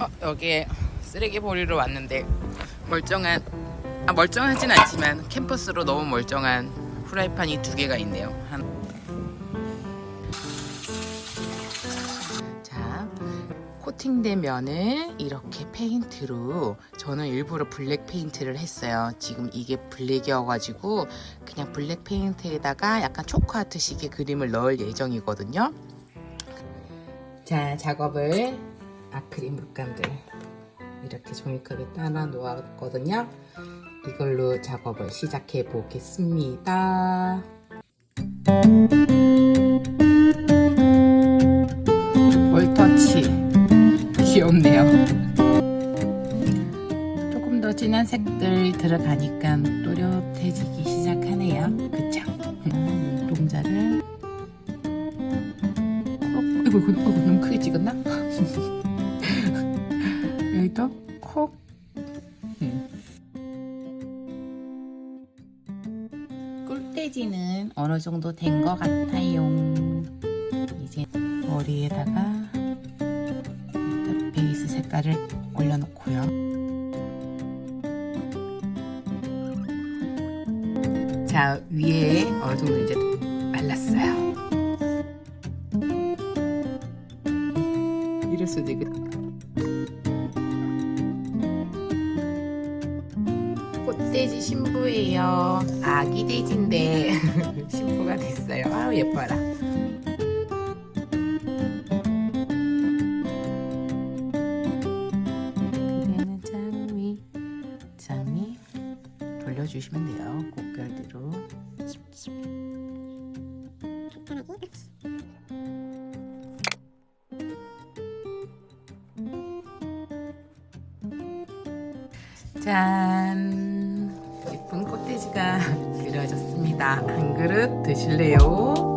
어, 여기에 쓰레기 버리러 왔는데 멀쩡한 아 멀쩡하진 않지만 캠퍼스로 너무 멀쩡한 후라이팬이 두 개가 있네요. 한... 자 코팅된 면을 이렇게 페인트로 저는 일부러 블랙 페인트를 했어요. 지금 이게 블랙이어가지고 그냥 블랙 페인트에다가 약간 초코아트식의 그림을 넣을 예정이거든요. 자 작업을 아크릴 물감들 이렇게 종이컵에 따라 놓았거든요. 이걸로 작업을 시작해 보겠습니다. 볼터치 귀엽네요. 조금 더 진한 색들 들어가니까 또렷해지기 시작하네요. 그쵸? 동자를 콕, 이거, 이거, 이거 너무 크게 찍었나? 여기도 콕. 음. 꿀돼지는 어느 정도 된 것 같아요. 이제 머리에다가 베이스 색깔을 올려놓고요. 자 위에 어느 정도 이제. 이럴 수도 있고. 꽃돼지 신부예요. 아기 돼지인데 신부가 됐어요. 아우 예뻐라. 그대는 장미 장미 돌려주시면 돼요. 꽃결대로. 짠! 꽃돼지가 그려졌습니다. 한 그릇 드실래요?